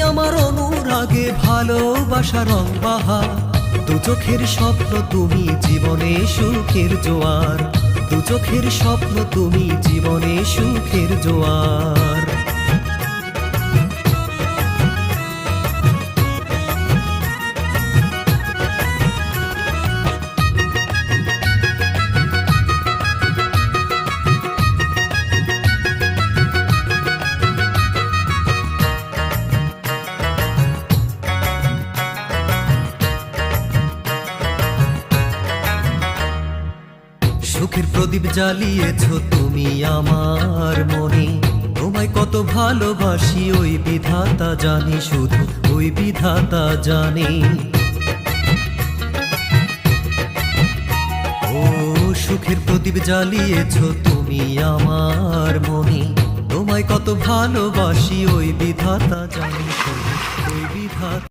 আমার অনুরাগে ভালোবাসা রং বাহা দু চোখের স্বপ্ন তুমি জীবনে সুখের জোয়ার। দু চোখের স্বপ্ন তুমি জীবনে সুখের জোয়ার। সুখের প্রদীপ জ্বালিয়েছ তুমি আমার মনে। তোমায় কত ভালোবাসি, ওই বিধাতা জানি শুধু, ওই বিধাতা জানে। ও সুখের প্রদীপ জ্বালিয়েছ তুমি আমার মনে। তোমায় কত ভালোবাসি, ওই বিধাতা জানি শুধু।